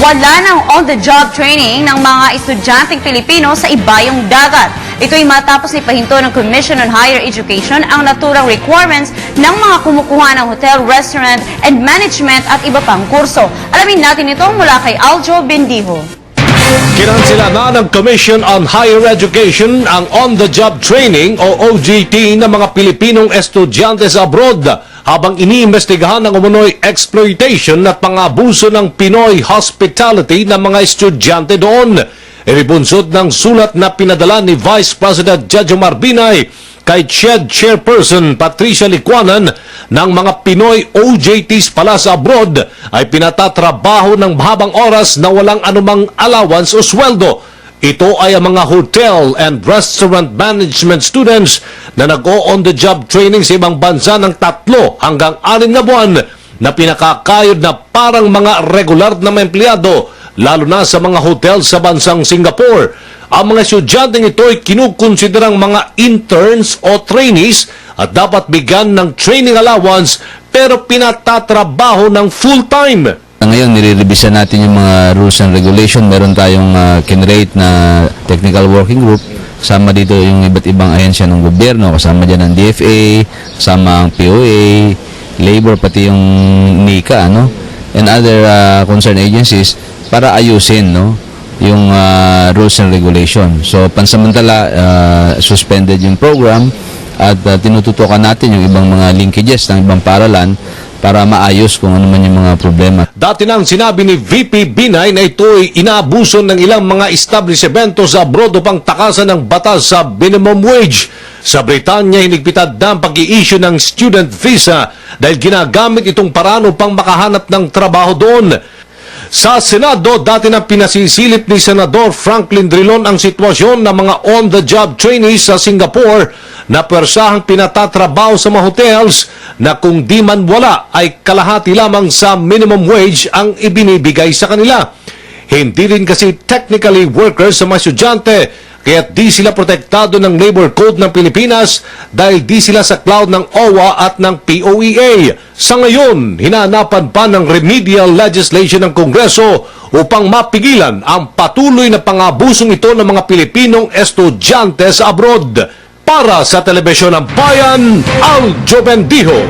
wala ng on-the-job training ng mga estudyanteng Pilipino sa ibayong dagat. Ito'y matapos ni pahinto ng Commission on Higher Education ang naturang requirements ng mga kumukuha ng hotel, restaurant, and management at iba pang kurso. Alamin natin ito mula kay Aljo Bendijo. Kinansila na ng Commission on Higher Education ang on-the-job training o OJT ng mga Pilipinong estudyante sa abroad habang iniimbestigahan ang umunoy exploitation at pangabuso ng Pinoy hospitality ng mga estudyante doon. Inibunsod ng sulat na pinadala ni Vice President Jajomar Binay kay CHED Chairperson Patricia Liquanan ng mga Pinoy OJTs pala sa abroad ay pinatatrabaho ng mahabang oras na walang anumang allowance o sweldo. Ito ay ang mga hotel and restaurant management students na nag-o-on-the-job training sa ibang bansa ng tatlo hanggang anim na buwan na pinakakayod na parang mga regular na empleyado lalo na sa mga hotel sa bansang Singapore. Ang mga estudyanteng ito ay kinukonsiderang mga interns o trainees at dapat bigyan ng training allowance pero pinatatrabaho ng full-time. Ngayon, nire-revisa natin yung mga rules and regulation. Meron tayong uh, kinrate na technical working group. Kasama dito yung iba't ibang ahensya ng gobyerno. Kasama dyan ang DFA, kasama ang POA, labor, pati yung NICA, ano? And other uh, concerned agencies para ayusin, no? yung uh, rules and regulation. So, pansamantala, uh, suspended yung program at uh, tinututukan natin yung ibang mga linkages ng ibang paralan para maayos kung ano man yung mga problema. Dati nang sinabi ni VP Binay na ito ay inaabuso ng ilang mga establishmento sa abroad upang takasan ng batas sa minimum wage. Sa Britanya, hinigpitan na ang pag-i-issue ng student visa dahil ginagamit itong paraan upang makahanap ng trabaho doon. Sa Senado, dati na pinasisilip ni Senador Franklin Drilon ang sitwasyon ng mga on-the-job trainees sa Singapore na persahang pinatatrabaho sa mga hotels na kung di man wala ay kalahati lamang sa minimum wage ang ibinibigay sa kanila. Hindi rin kasi technically workers sa mga estudyante kaya di sila protektado ng Labor Code ng Pilipinas dahil di sila sa cloud ng OWA at ng POEA. Sa ngayon, hinanapan pa ng remedial legislation ng Kongreso upang mapigilan ang patuloy na pangabusong ito ng mga Pilipinong estudyante sa abroad. Para sa Telebisyon ng Bayan, Aljo Bendijo.